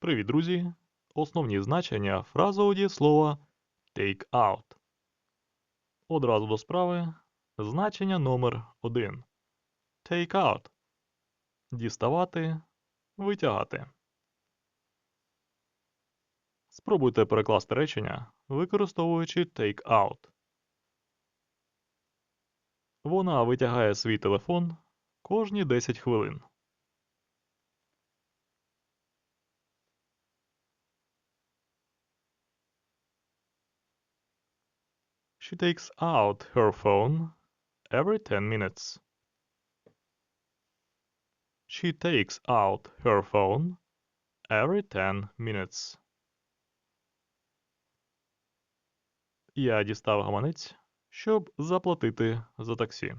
Привіт, друзі! Основні значення фразового дієслова take out. Одразу до справи. Значення номер 1. Take out. Діставати, витягати. Спробуйте перекласти речення, використовуючи take out. Вона витягає свій телефон кожні 10 хвилин. She takes out her phone every 10 minutes. She takes out her phone every 10 minutes. Я дістав гаманець, щоб заплатити за таксі.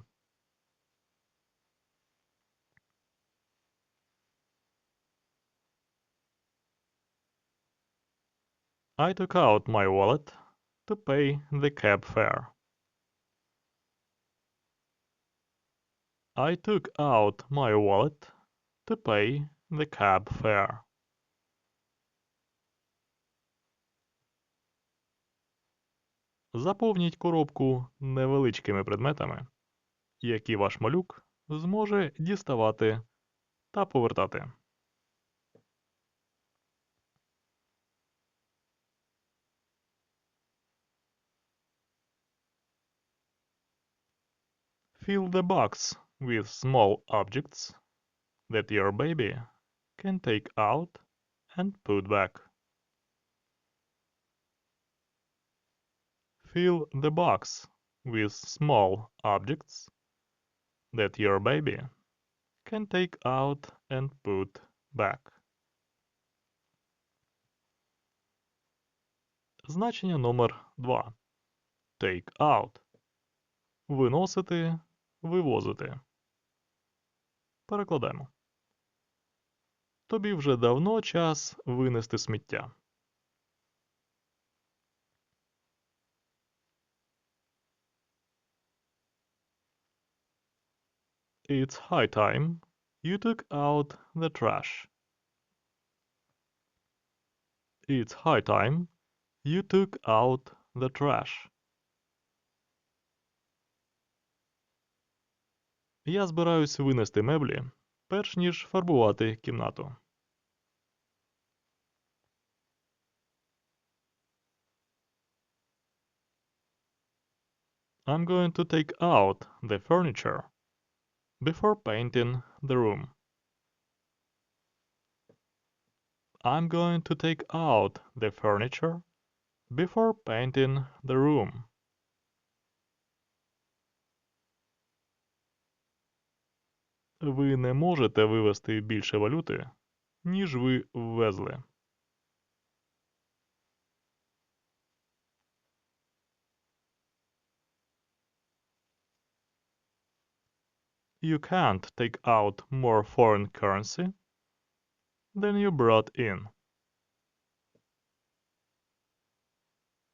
I took out my wallet to pay the cab fare. I took out my wallet to pay the cab fare. Заповніть коробку невеличкими предметами, які ваш малюк зможе діставати та повертати. Fill the box with small objects that your baby can take out and put back. Fill the box with small objects that your baby can take out and put back. Значення номер 2. Take out. Виносити, вивозити. Перекладаємо. Тобі вже давно час винести сміття. It's high time you took out the trash. It's high time you took out the trash. Я збираюсь винести меблі, перш ніж фарбувати кімнату. I'm going to take out the furniture before painting the room. I'm going to take out the furniture before painting the room. Ви не можете вивести більше валюти, ніж ви ввезли. You can't take out more foreign currency than you brought in.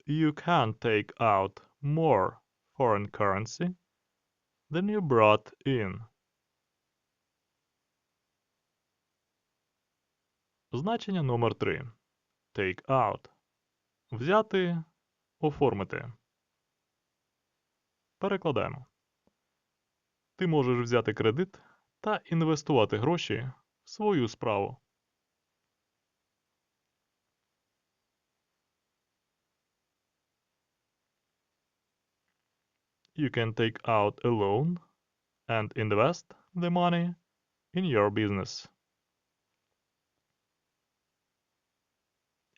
You can't take out more foreign currency than you brought in. Значення номер 3. Take out. Взяти, оформити. Перекладаємо. Ти можеш взяти кредит та інвестувати гроші в свою справу. You can take out a loan and invest the money in your business.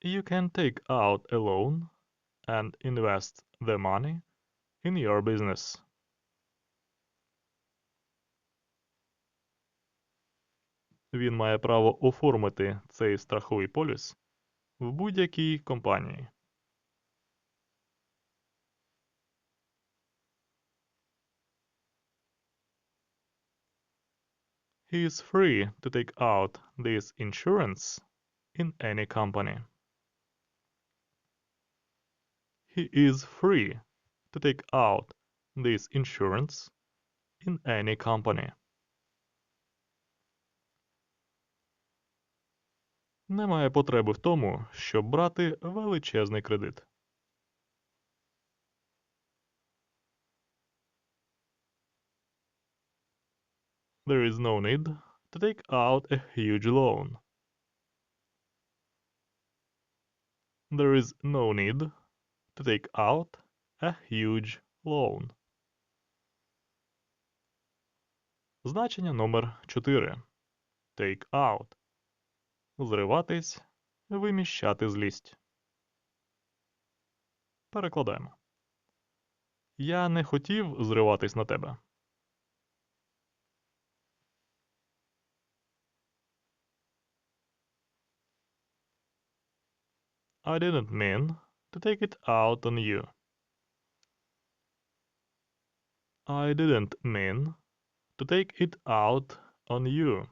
You can take out a loan and invest the money in your business. Він має право оформити цей страховий поліс в будь-якій компанії. He is free to take out this insurance in any company. He is free to take out this insurance in any company. Немає потреби в тому, щоб брати величезний кредит. There is no need to take out a huge loan. There is no need to take out a huge loan. Значення номер 4. Take out. Зриватись, виміщати злість. Перекладаємо. Я не хотів зриватись на тебе. I didn't mean to take it out on you. I didn't mean to take it out on you.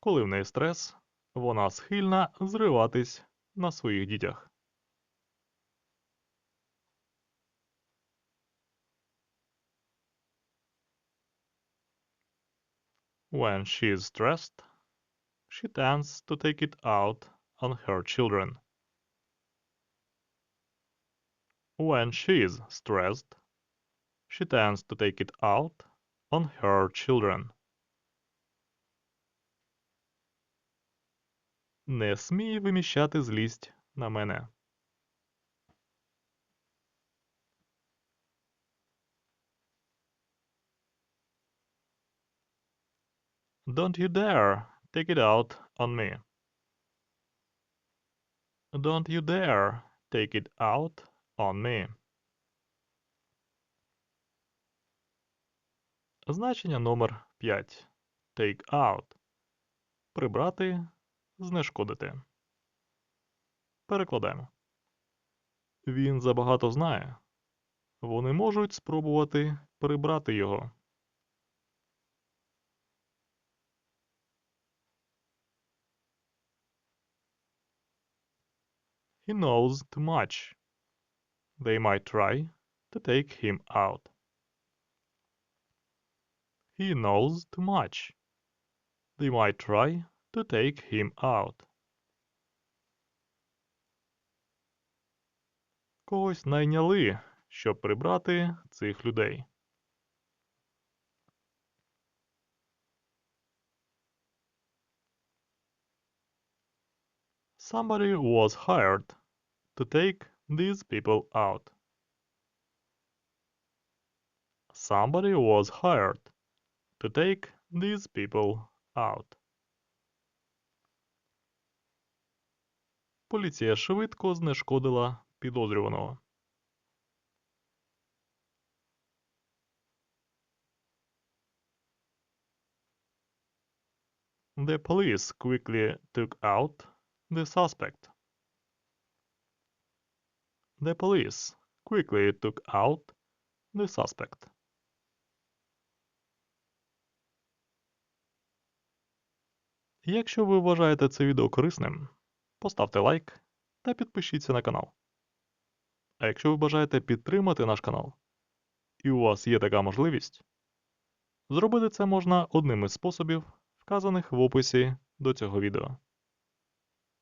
Коли в неї стрес, вона схильна зриватись на своїх дітях. When she is stressed, she tends to take it out on her children. When she is stressed, she tends to take it out on her children. Не смій виміщати злість на мене. Don't you dare take it out on me. Don't you dare take it out on me. Значення номер 5. Take out. Прибрати, знешкодити. Перекладаємо. Він забагато знає. Вони можуть спробувати прибрати його. He knows too much. They might try to take him out. He knows too much. They might try to take him out. Когось найняли, щоб прибрати цих людей. Somebody was hired to take these people out. Somebody was hired to take these people out. Поліція швидко знешкодила підозрюваного. The police quickly took out the suspect. The police quickly took out the suspect. Якщо ви вважаєте це відео корисним, поставте лайк та підпишіться на канал. А якщо ви бажаєте підтримати наш канал, і у вас є така можливість, зробити це можна одним із способів, вказаних в описі до цього відео.